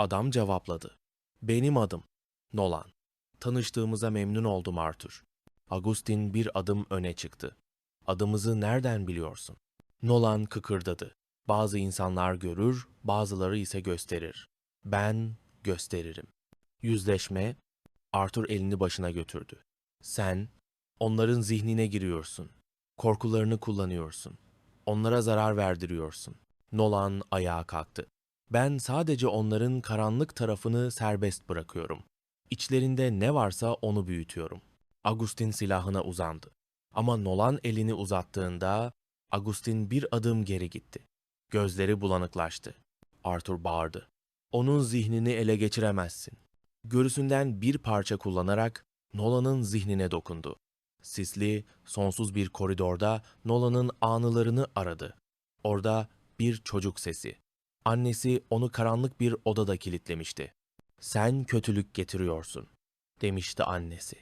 Adam cevapladı. Benim adım. Nolan. Tanıştığımıza memnun oldum Arthur. Agustin bir adım öne çıktı. Adımızı nereden biliyorsun? Nolan kıkırdadı. Bazı insanlar görür, bazıları ise gösterir. Ben gösteririm. Yüzleşme, Arthur elini başına götürdü. Sen, onların zihnine giriyorsun. Korkularını kullanıyorsun. Onlara zarar verdiriyorsun. Nolan ayağa kalktı. Ben sadece onların karanlık tarafını serbest bırakıyorum. İçlerinde ne varsa onu büyütüyorum. Agustin silahına uzandı. Ama Nolan elini uzattığında Agustin bir adım geri gitti. Gözleri bulanıklaştı. Arthur bağırdı. Onun zihnini ele geçiremezsin. Görüsünden bir parça kullanarak Nolan'ın zihnine dokundu. Sisli, sonsuz bir koridorda Nolan'ın anılarını aradı. Orada bir çocuk sesi. Annesi onu karanlık bir odada kilitlemişti. Sen kötülük getiriyorsun, demişti annesi.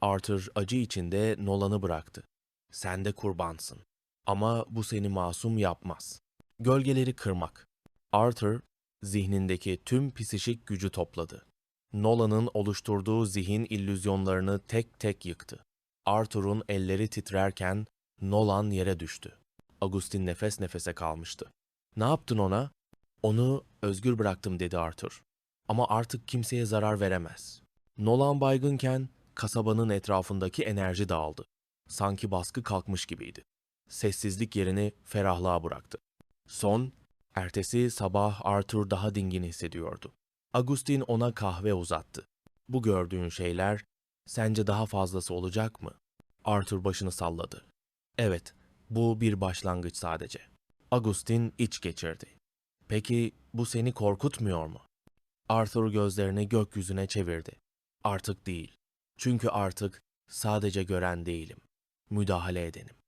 Arthur acı içinde Nolan'ı bıraktı. Sen de kurbansın. Ama bu seni masum yapmaz. Gölgeleri kırmak. Arthur, zihnindeki tüm psişik gücü topladı. Nolan'ın oluşturduğu zihin illüzyonlarını tek tek yıktı. Arthur'un elleri titrerken Nolan yere düştü. Agustin nefes nefese kalmıştı. Ne yaptın ona? Onu özgür bıraktım dedi Arthur. Ama artık kimseye zarar veremez. Nolan baygınken kasabanın etrafındaki enerji dağıldı. Sanki baskı kalkmış gibiydi. Sessizlik yerini ferahlığa bıraktı. Son, ertesi sabah Arthur daha dingin hissediyordu. Agustin ona kahve uzattı. Bu gördüğün şeyler sence daha fazlası olacak mı? Arthur başını salladı. Evet, bu bir başlangıç sadece. Agustin iç geçirdi. Peki bu seni korkutmuyor mu? Arthur gözlerini gökyüzüne çevirdi. Artık değil. Çünkü artık sadece gören değilim. Müdahale edenim.